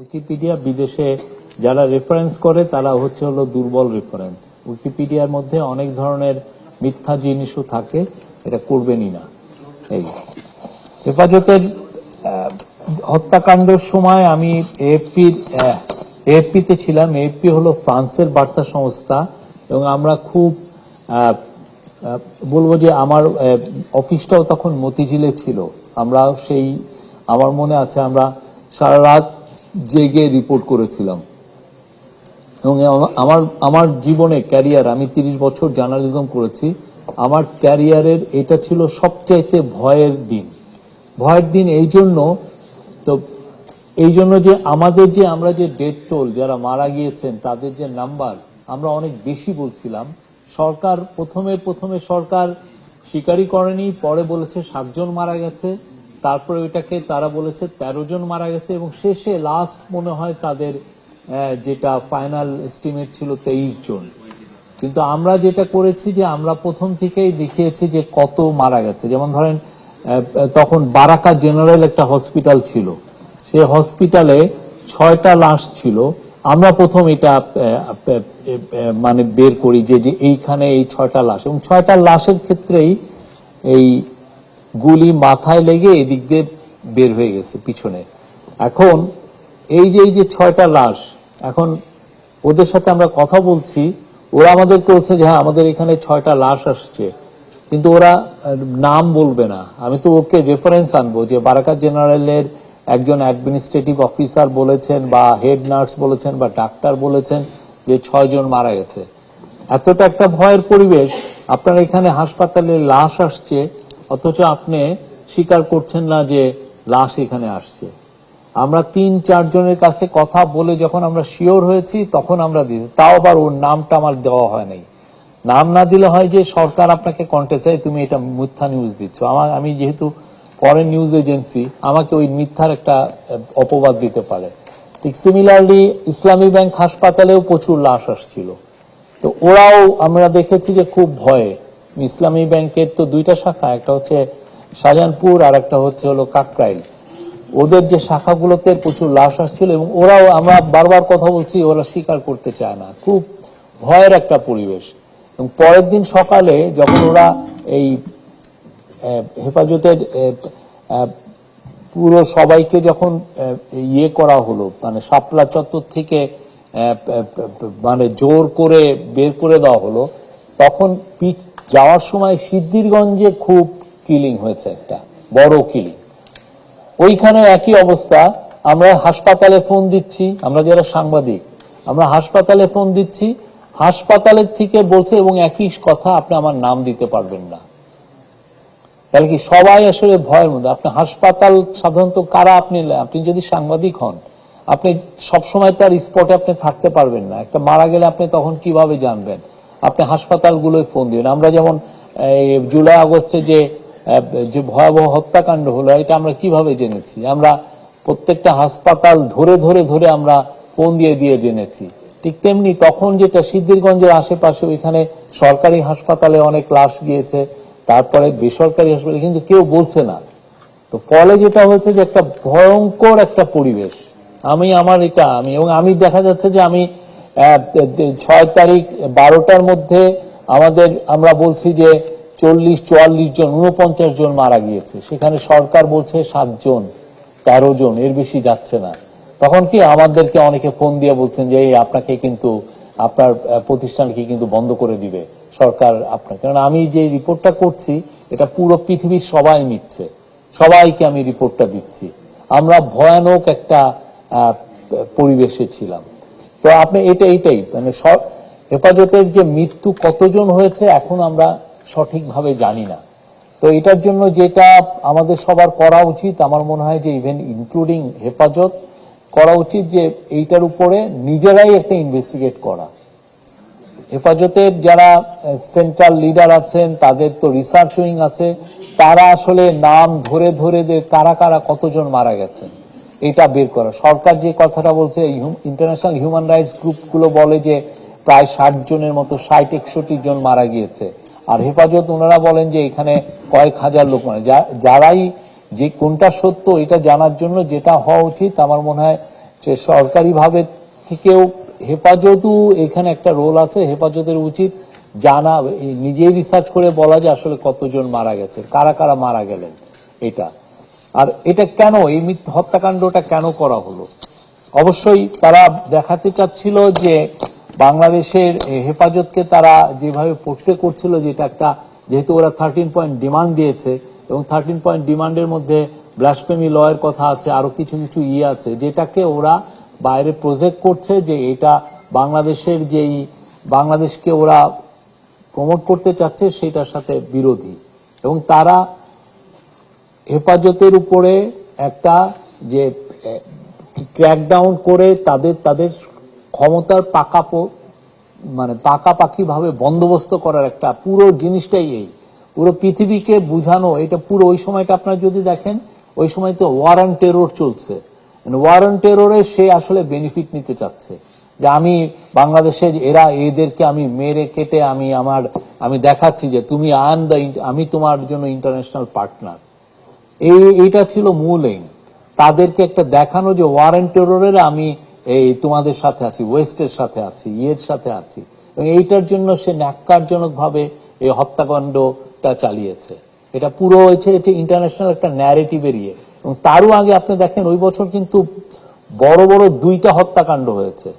Wikipedia বিদেশে যারা reference করে, তারা হচ্ছে হলো দুর্বল রেফারেন্স উইকিপিডিয়ার মধ্যে অনেক ধরনের মিথ্যা জিনিসও থাকে, এটা করবেনই না। এই হেফাজতের হত্যাকাণ্ডের সময় আমি এএফপির এএফপিতে ছিলাম। এএফপি হলো ফ্রান্সের বার্তা সংস্থা এবং আমরা খুব বলব যে আমার অফিসটাও তখন মতিঝিলে ছিল। আমরা সেই, আমার মনে আছে আমরা সারা রাত জেগে রিপোর্ট করেছিলাম। এবং আমার আমার জীবনে ক্যারিয়ার আমি তিরিশ বছর জার্নালিজম করেছি, আমার ক্যারিয়ারের এটা ছিল সবচাইতে ভয়ের দিন। ভয়ের দিন এই জন্য তো, এই জন্য যে আমাদের যে আমরা যে ডেথ টোল যারা মারা গিয়েছেন, তাদের যে নাম্বার আমরা অনেক বেশি বলছিলাম। সরকার প্রথমে প্রথমে সরকার স্বীকারই করেনি, পরে বলেছে সাতজন মারা গেছে। তারপরে ওইটাকে তারা বলেছে তেরো জন মারা গেছে এবং শেষে লাস্ট মনে হয় তাদের যেটা ফাইনাল এস্টিমেট ছিল তেইশ জন। কিন্তু আমরা যেটা করেছি যে আমরা প্রথম থেকেই দেখিয়েছি যে কত মারা গেছে। যেমন ধরেন তখন বারাকা জেনারেল একটা হসপিটাল ছিল। সেই হসপিটালে ছয়টা লাশ ছিল। আমরা প্রথম এটা মানে বের করি যে এইখানে এই ছয়টা লাশ। এবং ছয়টা লাশের ক্ষেত্রেই এই গুলি মাথায় লেগে এদিক দিয়ে বের হয়ে গেছে পিছনে। এখন এই যে এই যে ছয়টা লাশ, এখন ওদের সাথে আমরা কথা বলছি, ওরা আমাদেরকে বলছে যে হ্যাঁ আমাদের এখানে ছয়টা লাশ আসছে। কিন্তু ওরা নাম বলবে না। আমি তো ওকে রেফারেন্স আনব যে বারাকাত জেনারেলের একজন অ্যাডমিনিস্ট্রেটিভ অফিসার বলেছেন বা হেড নার্স বলেছেন বা ডাক্তার বলেছেন যে ছয়জন মারা গেছে। এতটা একটা ভয়ের পরিবেশ, আপনার এখানে হাসপাতালে লাশ আসছে অথচ আপনি স্বীকার করছেন না যে লাশ এখানে আসছে। আমরা তিন চারজনের কাছে কথা বলে যখন আমরা শিওর হয়েছি, তখন আমরা দিয়েছি। তাও আবার ওর নামটা আমার দেওয়া হয় নাই। নাম না দিলে হয় যে সরকার আপনাকে কন্টে চাই, তুমি এটা মিথ্যা নিউজ দিচ্ছ। আমার আমি যেহেতু ফরেন নিউজ এজেন্সি আমাকে ওই মিথ্যার একটা অপবাদ দিতে পারে। ঠিক সিমিলারলি ইসলামী ব্যাংক হাসপাতালেও প্রচুর লাশ আসছিল। তো ওরাও আমরা দেখেছি যে খুব ভয়ে ইসলামী ব্যাংকের তো দুইটা শাখা, একটা হচ্ছে শাহজাহানপুর আর একটা হচ্ছে হলো কাকরাইল। ওদের যে শাখাগুলোতে প্রচুর লাশ আসছিল এবং ওরাও আমরা বারবার কথা বলছি, ওরা স্বীকার করতে চায় না। খুব ভয়ের একটা পরিবেশ। এবং পরের দিন সকালে যখন ওরা এই হেফাজতের পুরো সবাইকে যখন ইয়ে করা হলো মানে শাপলা চত্বর থেকে মানে জোর করে বের করে দেওয়া হলো, তখন পিঠ যাওয়ার সময় সিদ্ধিরগঞ্জে খুব কিলিং হয়েছে একটা, বড় কিলিং ওইখানে একই অবস্থা, আমরা হাসপাতালে ফোন দিচ্ছি, আমরা যারা সাংবাদিক, আমরা হাসপাতালে ফোন দিচ্ছি, হাসপাতালের থেকে বলছে এবং একই কথা, আপনি আমার নাম দিতে পারবেন না। তাহলে কি সবাই আসলে ভয়ের মধ্যে? আপনি হাসপাতাল সাধারণত কারা আপনি আপনি যদি সাংবাদিক হন, আপনি সবসময় তার স্পটে আপনি থাকতে পারবেন না। একটা মারা গেলে আপনি তখন কীভাবে জানবেন? আপনি হাসপাতালগুলোয় ফোন দিবেন। আমরা যেমন জুলাই, আগস্টে যে যে ভয়াবহ হত্যাকাণ্ড হলো, এটা আমরা কীভাবে জেনেছি? আমরা প্রত্যেকটা হাসপাতাল ধরে ধরে ধরে আমরা ফোন দিয়ে দিয়ে জেনেছি। ঠিক তেমনি তখন যেটা সিদ্ধিরগঞ্জের আশেপাশে, ওইখানে সরকারি হাসপাতালে অনেক লাশ গিয়েছে, তারপরে বেসরকারি হাসপাতালে, কিন্তু কেউ বলছে না। তো ফলে যেটা হয়েছে যে একটা ভয়ঙ্কর একটা পরিবেশ। আমি, আমার এটা, আমি, এবং আমি দেখা যাচ্ছে যে আমি ছয় তারিখ, বারোটার মধ্যে আমাদের, আমরা বলছি যে চল্লিশ, চুয়াল্লিশ জন উনপঞ্চাশ জন মারা গিয়েছে। সেখানে সরকার বলছে সাতজন তেরো জন, এর বেশি যাচ্ছে না। তখন কি আমাদেরকে অনেকে ফোন দিয়ে বলছেন যে, এই আপনাকে কিন্তু, আপনার প্রতিষ্ঠানকে কিন্তু বন্ধ করে দিবে, সরকার আপনার কারণ আমি যে রিপোর্টটা করছি, এটা পুরো পৃথিবীর সবাই নিচ্ছে। সবাইকে আমি রিপোর্টটা দিচ্ছি। আমরা ভয়ানক একটা পরিবেশে ছিলাম। তো আপনি এটা এইটাই মানে হেফাজতের যে মৃত্যু কতজন হয়েছে এখন আমরা সঠিকভাবে জানি না। তো এটার জন্য যেটা আমাদের সবার করা উচিত, আমার মনে হয় যে ইভেন ইনক্লুডিং হেফাজত, করা উচিত যে এইটার উপরে নিজেরাই একটা ইনভেস্টিগেট করা। হেফাজতের যারা সেন্ট্রাল লিডার আছেন, তাদের তো রিসার্চ উইং আছে, তারা আসলে নাম ধরে ধরে কারা কারা কতজন মারা গেছেন। এটা বের করা। সরকার যে কথাটা বলছে ইন্টারন্যাশনাল হিউম্যান রাইটস গ্রুপগুলো বলে যে প্রায় ষাট জনের মতো, ষাট, একষট্টি জন মারা গিয়েছে। আর হেফাজত ওনারা বলেন যে এখানে কয়েক হাজার লোক মানে যারাই যে কোনটা সত্য এটা জানার জন্য যেটা হওয়া উচিত, আমার মনে হয় সে সরকারিভাবে থেকেও হেফাজতও এখানে একটা রোল আছে, হেফাজতের উচিত জানা নিজেই রিসার্চ করে বলা যে আসলে কতজন মারা গেছে কারা কারা মারা গেলেন, এটা। আর এটা কেন, এই মিথ্যা হত্যাকাণ্ডটা কেন করা হলো? অবশ্যই তারা দেখাতে চাচ্ছিল যে বাংলাদেশের হেফাজতকে তারা যেভাবে পোট্রে করছিল যে এটা একটা, যেহেতু ওরা থার্টিন পয়েন্ট ডিমান্ড দিয়েছে এবং থার্টিন পয়েন্ট ডিমান্ডের মধ্যে ব্লাসফেমি লয়ের কথা আছে, আরও কিছু কিছু ইয়ে আছে, যেটাকে ওরা বাইরে প্রজেক্ট করছে যে এটা বাংলাদেশের যেই, বাংলাদেশকে ওরা প্রমোট করতে চাচ্ছে সেটার সাথে বিরোধী। এবং তারা হেফাজতের উপরে একটা যে ক্র্যাকডাউন করে তাদের তাদের ক্ষমতার পাকা পো- মানে পাকাপাকি ভাবে বন্দোবস্ত করার একটা পুরো জিনিসটাই এই। পুরো পৃথিবীকে বুঝানো, এটা পুরো ওই সময়টা আপনারা যদি দেখেন, ওই সময় তো ওয়ার অন টেরোর চলছে ওয়ার অন টেরোরে সে আসলে বেনিফিট নিতে চাচ্ছে। যে আমি বাংলাদেশের এরা এদেরকে আমি মেরে কেটে আমি আমার, আমি দেখাচ্ছি যে তুমি আন দ্য আমি তোমার জন্য ইন্টারন্যাশনাল পার্টনার এই, এইটা ছিল মূল এইম তাদেরকে একটা দেখানো যে ওয়ারেন্ট টেরোরের আমি এই তোমাদের সাথে আছি ওয়েস্টের সাথে আছি, ইয়ের সাথে আছি। এবং এইটার জন্য সে ন্যাক্কারজনক ভাবে এই হত্যাকাণ্ডটা চালিয়েছে। এটা পুরো হয়েছে, এটা ইন্টারন্যাশনাল একটা ন্যারেটিভের ইয়ে। এবং তারও আগে আপনি দেখেন, ওই বছর কিন্তু বড় বড় দুইটা হত্যাকাণ্ড হয়েছে।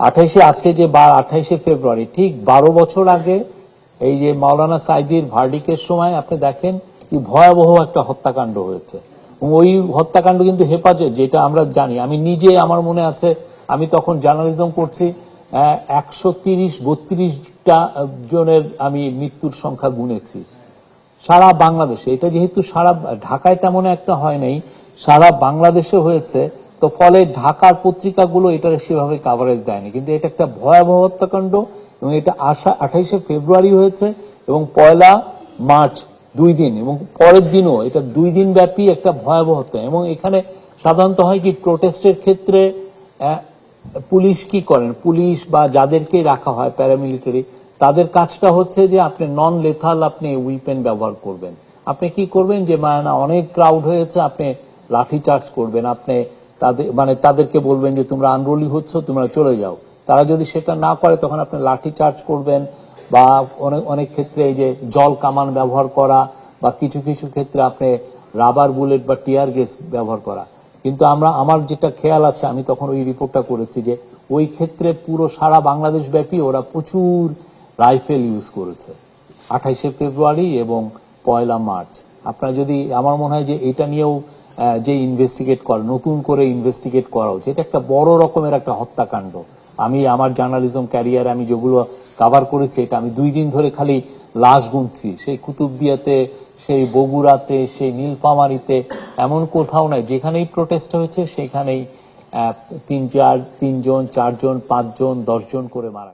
আঠাইশে, আজকে যে বার আঠাইশে ফেব্রুয়ারি, ঠিক বারো বছর আগে এই যে মাওলানা সাইদির ভার্ডিকের সময় আপনি দেখেন কি ভয়াবহ একটা হত্যাকাণ্ড হয়েছে। ওই হত্যাকাণ্ড কিন্তু হেফাজত, যেটা আমরা জানি। আমি নিজে, আমার মনে আছে, আমি তখন জার্নালিজম করছি একশো তিরিশ, বত্রিশটা জনের আমি মৃত্যুর সংখ্যা গুনেছি। সারা বাংলাদেশে। এটা যেহেতু সারা, ঢাকায় তেমন একটা হয় নাই, সারা বাংলাদেশে হয়েছে, তো ফলে ঢাকার পত্রিকাগুলো এটার সেভাবে কাভারেজ দেয়নি। কিন্তু এটা একটা ভয়াবহ হত্যাকাণ্ড, এবং এটা আশা আঠাইশে ফেব্রুয়ারি হয়েছে, এবং পয়লা মার্চ দুই দিন এবং পরের দিনও। এটা দুই দিন ব্যাপী একটা ভয়াবহ হত্যা এবং এখানে সাধারণত হয় কি প্রোটেস্টের ক্ষেত্রে পুলিশ কি করেন? পুলিশ বা যাদেরকে রাখা হয় প্যারামিলিটারি তাদের কাজটা হচ্ছে যে আপনি নন লেথাল আপনি উইপেন ব্যবহার করবেন। আপনি কি করবেন যে মানে অনেক ক্রাউড হয়েছে, আপনি লাঠি চার্জ করবেন। আপনি তাদের মানে তাদেরকে বলবেন যে, তোমরা আনরোলি হচ্ছ, তোমরা চলে যাও। তারা যদি সেটা না করে, তখন আপনি লাঠি চার্জ করবেন। বা অনেক অনেক ক্ষেত্রে এই যে জল কামান ব্যবহার করা বা কিছু কিছু ক্ষেত্রে আপনি রাবার বুলেট বা টিয়ার গ্যাস ব্যবহার করা। কিন্তু আমরা, আমার যেটা খেয়াল আছে, আমি তখন ওই রিপোর্টটা করেছি যে ওই ক্ষেত্রে পুরো সারা বাংলাদেশ ব্যাপী ওরা প্রচুর রাইফেল ইউজ করেছে। আঠাইশে ফেব্রুয়ারি এবং পয়লা মার্চ। আপনার যদি, আমার মনে হয় যে এটা নিয়েও যে ইনভেস্টিগেট করা, নতুন করে ইনভেস্টিগেট করা উচিত, এটা একটা বড় রকমের একটা হত্যাকাণ্ড। আমি, আমার জার্নালিজম ক্যারিয়ারে আমি যেগুলো কাভার করেছি, এটা আমি দুই দিন ধরে খালি লাশ গুনছি সেই কুতুবদিয়াতে, সেই বগুড়াতে, সেই নীলফামারিতে, এমন কোথাও নাই যেখানেই প্রোটেস্ট হয়েছে, সেখানেই তিন চার, তিনজন, চারজন, পাঁচজন, দশজন করে মারা।